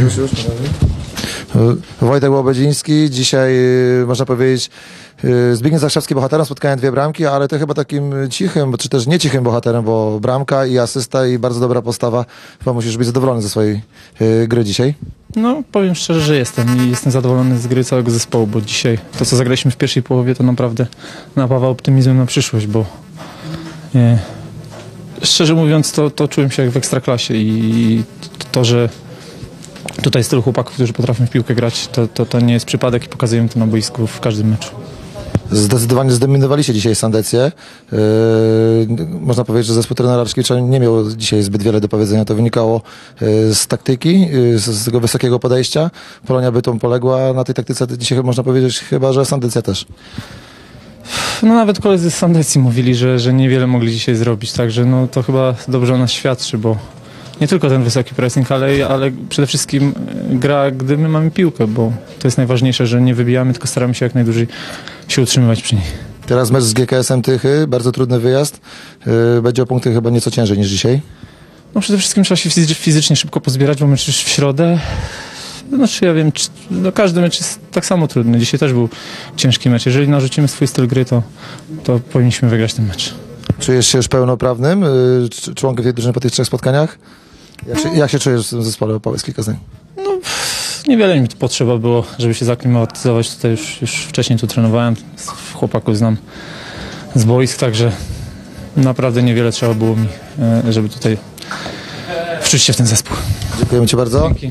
Już, już, Wojtek Łobedziński, dzisiaj y, można powiedzieć y, Zbigniew Zachrzewski bohaterem, spotkałem dwie bramki, ale to chyba takim cichym, czy też nie cichym bohaterem, bo bramka i asysta i bardzo dobra postawa. Chyba musisz być zadowolony ze swojej y, gry dzisiaj. No, powiem szczerze, że jestem i jestem zadowolony z gry całego zespołu, bo dzisiaj to, co zagraliśmy w pierwszej połowie, to naprawdę napawa optymizmem na przyszłość, bo e, szczerze mówiąc, to, to czułem się jak w ekstraklasie i to, że tutaj jest tylu chłopaków, którzy potrafią w piłkę grać, to, to, to nie jest przypadek i pokazujemy to na boisku w każdym meczu. Zdecydowanie zdominowaliście dzisiaj Sandecję. Yy, można powiedzieć, że zespół trenera Raczkiewicza nie miał dzisiaj zbyt wiele do powiedzenia. To wynikało yy, z taktyki, yy, z, z tego wysokiego podejścia. Polonia Bytom poległa na tej taktyce. Dzisiaj można powiedzieć chyba, że Sandecja też. No nawet koledzy z Sandecji mówili, że, że niewiele mogli dzisiaj zrobić, także no to chyba dobrze o nas świadczy, bo nie tylko ten wysoki pressing, ale, ale przede wszystkim e, gra, gdy my mamy piłkę, bo to jest najważniejsze, że nie wybijamy, tylko staramy się jak najdłużej się utrzymywać przy niej. Teraz mecz z GKS-em Tychy, bardzo trudny wyjazd. Yy, będzie o punkty chyba nieco ciężej niż dzisiaj. No przede wszystkim trzeba się fizy- fizycznie szybko pozbierać, bo mecz już w środę. Znaczy ja wiem, czy- no każdy mecz jest tak samo trudny. Dzisiaj też był ciężki mecz. Jeżeli narzucimy swój styl gry, to, to powinniśmy wygrać ten mecz. Czujesz się już pełnoprawnym cz- członkiem tej drużyny po tych trzech spotkaniach? Jak się, jak się czujesz w tym zespole? Opowiedz kilka zdań. Niewiele mi potrzeba było, żeby się zaklimatyzować. Tutaj już, już wcześniej tu trenowałem, chłopaków znam z boisk, także naprawdę niewiele trzeba było mi, e, żeby tutaj wczuć się w ten zespół. Dziękujemy Ci bardzo. Dzięki.